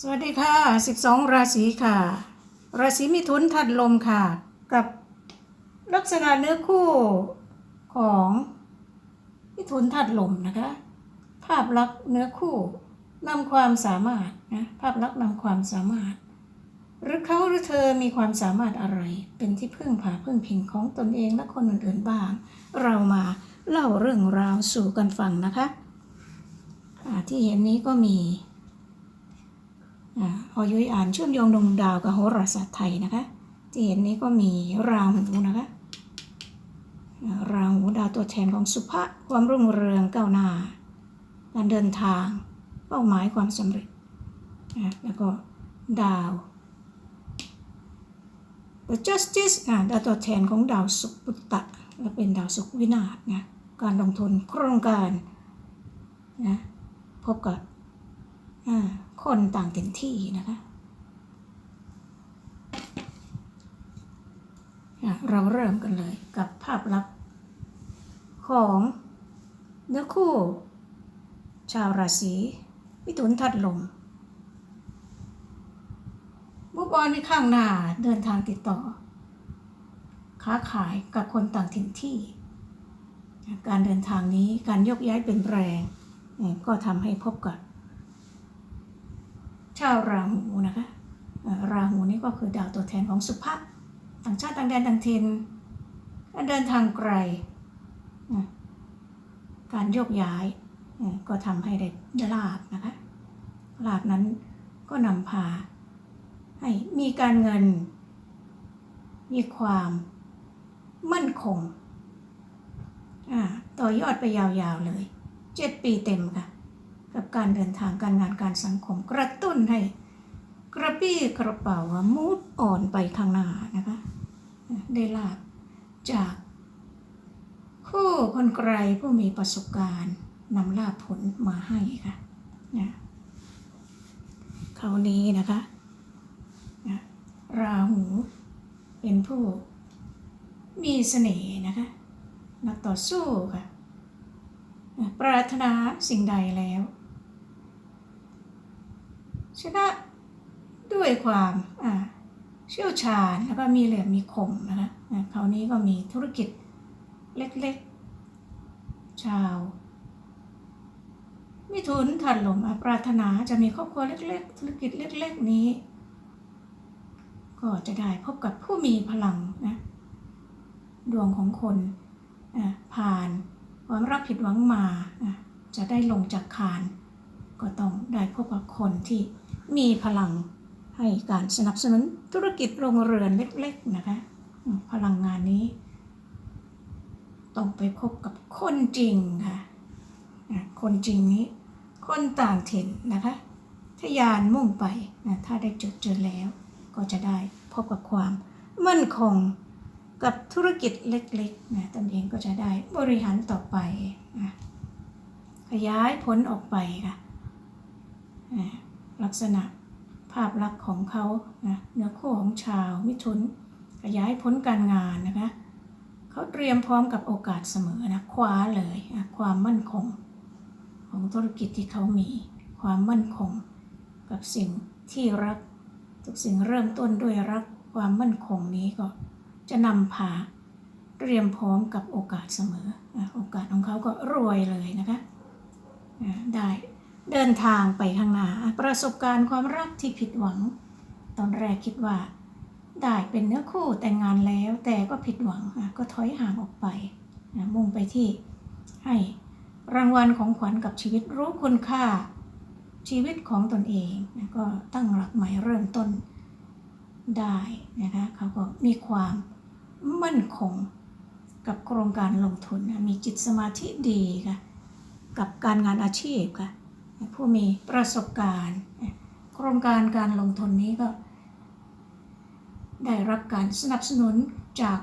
สวัสดีค่ะ 12 ราศีค่ะ ราศีมิถุนถัดลมค่ะ กับลักษณะเนื้อคู่ของมิถุนถัดลมนะคะ ภาพลักษณ์เนื้อคู่นำความสามารถนะภาพลักษณ์นำความสามารถ หรือเขาหรือเธอมีความสามารถอะไร เป็นที่พึ่งพาพึ่งพิงของตนเองและคนอื่นๆบ้าง เรามาเล่าเรื่องราวสู่กันฟังนะคะที่เห็นนี้ก็มี อาพอยุ้ยอ่านเชื่อมโยงดวงดาวกับโหราศาสตร์ไทยนะคะที่เห็นนี้ก็มีราหูนะคะราหูดาวตัวแทนของสุภะความรุ่งเรืองก้าวหน้า การเดินทางเป้าหมายความสำเร็จแล้วก็ดาว The Justice อ่าดาวตัวแทนของดาวศุปุตตะและเป็นดาวศุกร์วินาศนะการลงทุนโครงการนะพบกับอ่า คนต่างถิ่นที่นะคะเราเริ่มกันเลยกับภาพลักษณ์ของเนื้อคู่ ชาวราศีมิถุนทัดลมมุกออนในข้างหน้าเดินทางติดต่อ ค้าขายกับคนต่างถิ่นที่ การเดินทางนี้การยกย้ายเป็นแปลงก็ทำให้พบกับ ชาวราหูนะคะราหูนี่ก็คือดาวตัวแทนของสุภาพต่างชาติต่างแดนต่างถิ่นการเดินทางไกล การโยกย้ายก็ทำให้ได้ลาบนะคะลาบนั้นก็นำพาให้มีการเงิน มีความมั่นคงต่อยอดไปยาวๆเลย เจ็ดปีเต็มค่ะ กับการเดินทางการงานการสังคมกระตุ้นให้กระปี้กระเป๋ามูดอ่อนไปข้างหน้านะคะได้ลาบจากคู่คนไกลผู้มีประสบการณ์นำลาบผลมาให้ค่ะนะคราวนี้นะคะนะราหูเป็นผู้มีเสน่ห์นะคะนักต่อสู้ค่ะ ปรารถนาสิ่งใดแล้ว ชนะด้วยความเชี่ยวชาญแล้วก็มีเหลี่ยมมีคมนะคะคราวนี้ก็มีธุรกิจเล็กๆ ชาวมิถุนถัดลมอะปรารถนาจะมีครอบครัวเล็กๆ ธุรกิจเล็กๆนี้ ก็จะได้พบกับผู้มีพลังนะดวงของคนอะผ่านความรักผิดหวังมาจะได้ลงจากคาน ก็ต้องได้พบกับคนที่มีพลังให้การสนับสนุนธุรกิจโรงเรือนเล็กๆนะคะ พลังงานนี้ ต้องไปพบกับคนจริงค่ะคนจริงนี้ คนต่างถิ่นนะคะทะยานมุ่งไปนะถ้าได้จุดเจอแล้ว ก็จะได้พบกับความมั่นคงกับธุรกิจเล็กๆนะตนเองก็จะได้บริหารต่อไปนะขยายผลออกไปค่ะ ลักษณะภาพลักษณ์ของเขานะเนื้อคู่ของชาวมิถุนขยายผลการงานนะคะเขาเตรียมพร้อมกับโอกาสเสมอนะคว้าเลยนะความมั่นคง ของธุรกิจที่เขามีความมั่นคง กับสิ่งที่รัก ทุกสิ่งเริ่มต้นด้วยรักความมั่นคงนี้ก็จะนำพาเตรียมพร้อมกับโอกาสเสมอ โอกาสของเขาก็รวยเลยนะคะ ได้ เดินทางไปข้างหน้าประสบการณ์ความรักที่ผิดหวัง ตอนแรกคิดว่า ได้เป็นเนื้อคู่แต่งงานแล้วแต่ก็ผิดหวังก็ถอยห่างออกไปมุ่งไปที่ให้รางวัลของขวัญกับชีวิตรู้คุณค่า ชีวิตของตนเองก็ตั้งหลักใหม่เริ่มต้นได้นะคะเขาก็มีความมั่นคงกับโครงการลงทุนมีจิตสมาธิดีค่ะกับการงานอาชีพค่ะ ผู้มีประสบการณ์ โครงการการลงทุนนี้ก็ ได้รับการสนับสนุนจาก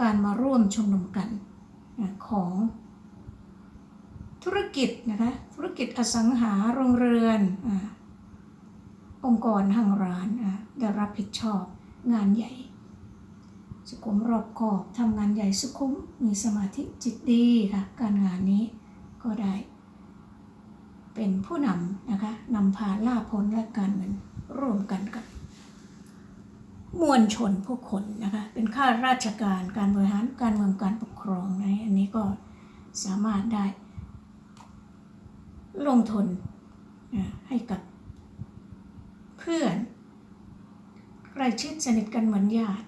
การมาร่วมชุมนุมกันของธุรกิจนะคะธุรกิจอสังหาโรงเรือนอองค์กรห้างร้านได้รับผิดชอบงานใหญ่ สุขุมรอบคอบทำงานใหญ่สุขุมมีสมาธิจิตดีค่ะการงานนี้ก็ได้ เป็นผู้นำนะคะนำพาล่าพ้นและการเงินร่วมกันกับมวลชนผู้คนนะคะเป็นข้าราชการการบริหารการเมืองการปกครองนะอันนี้ก็สามารถได้ ลงทุนให้กับเพื่อนใกล้ชิดสนิทกันเหมือนญาติ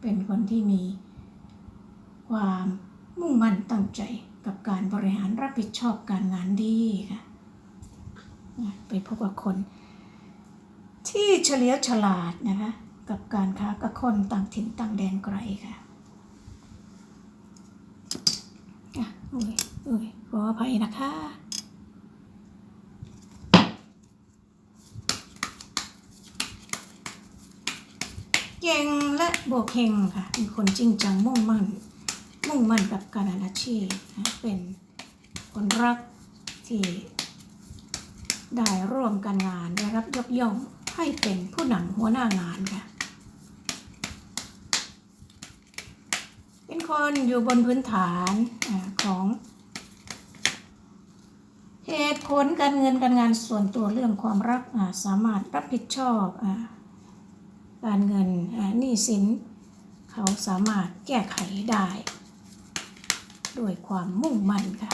เป็นคนที่มีความมุ่งมั่นตั้งใจกับการบริหารรับผิดชอบการงานดีค่ะ ไปพบกับคน ที่เฉลียวฉลาดนะคะกับการค้ากับคนต่างถิ่นต่างแดนไกลค่ะอุ้ยอุ้ยขออภัยนะคะเก่งและโบกเฮงค่ะเป็นคนจริงจังมุ่งมั่น มุ่งมั่นกับการงานอาชีพนะเป็นคนรักที่ ได้ร่วมการงานได้รับยกย่องให้เป็นผู้นำหัวหน้างานค่ะ เป็นคนอยู่บนพื้นฐานของเหตุผลการเงินการงานส่วนตัวเรื่องความรักสามารถรับผิดชอบการเงินหนี้สิน เขาสามารถแก้ไขได้ด้วยความมุ่งมั่นค่ะ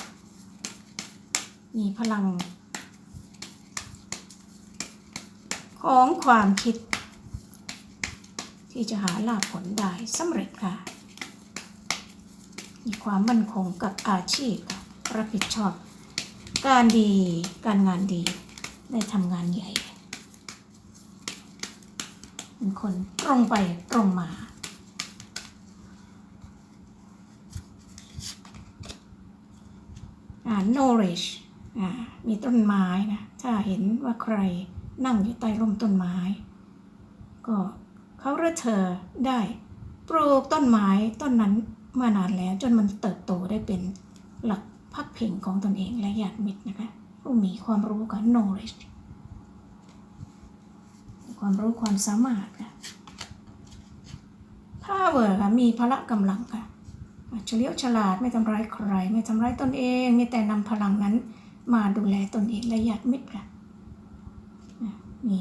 มีพลัง ของความคิด ที่จะหาลาภผลได้สำเร็จค่ะ มีความมั่นคงกับอาชีพค่ะรับผิดชอบ การดีการงานดีได้ทำงานใหญ่เป็นคนตรงไปตรงมาอ่า knowledge อ่ามีต้นไม้นะ ถ้าเห็นว่าใคร นั่งอยู่ใต้ร่มต้นไม้ ก็เขาหรือเธอได้ปลูกต้นไม้ต้นนั้นมานานแล้วจนมันเติบโตได้เป็นหลักพักเพิงของตนเองและญาติมิตรนะคะผู้มีความรู้กับ knowledge ความรู้ความสามารถค่ะ power ค่ะมีพละกำลังค่ะเฉลียวฉลาดไม่ทำร้ายใคร ไม่ทำร้ายตนเอง มีแต่นำพลังนั้นมาดูแลตนเองและญาติมิตรค่ะ มี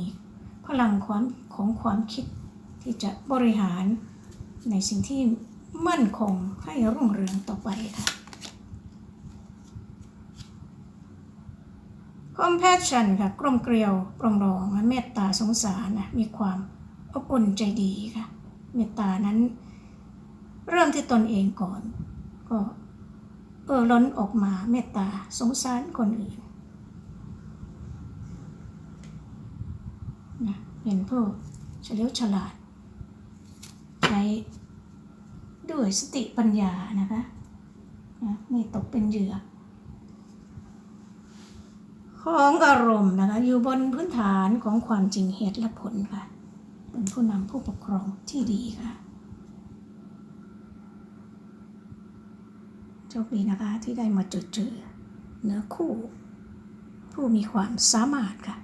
พลังความของความคิดที่จะบริหารในสิ่งที่มั่นคงให้รุ่งเรืองต่อไปค่ะ compassion ค่ะกลมเกลียวปรองดองและเมตตาสงสารนะมีความอบอุ่นใจดีค่ะ เมตตานั้น เริ่มที่ตนเองก่อน ก็เออล้นออกมาเมตตาสงสารคนอื่นนะ เป็นผู้เฉลียวฉลาด ใช้ด้วยสติปัญญานะคะนะไม่ตกเป็นเหยื่อ ของอารมณ์นะคะ อยู่บนพื้นฐานของความจริงเหตุและผลค่ะ เป็นผู้นำผู้ปกครองที่ดีค่ะโชคดีนะคะที่ได้มาเจอเจอเนื้อคู่ ผู้มีความสามารถค่ะ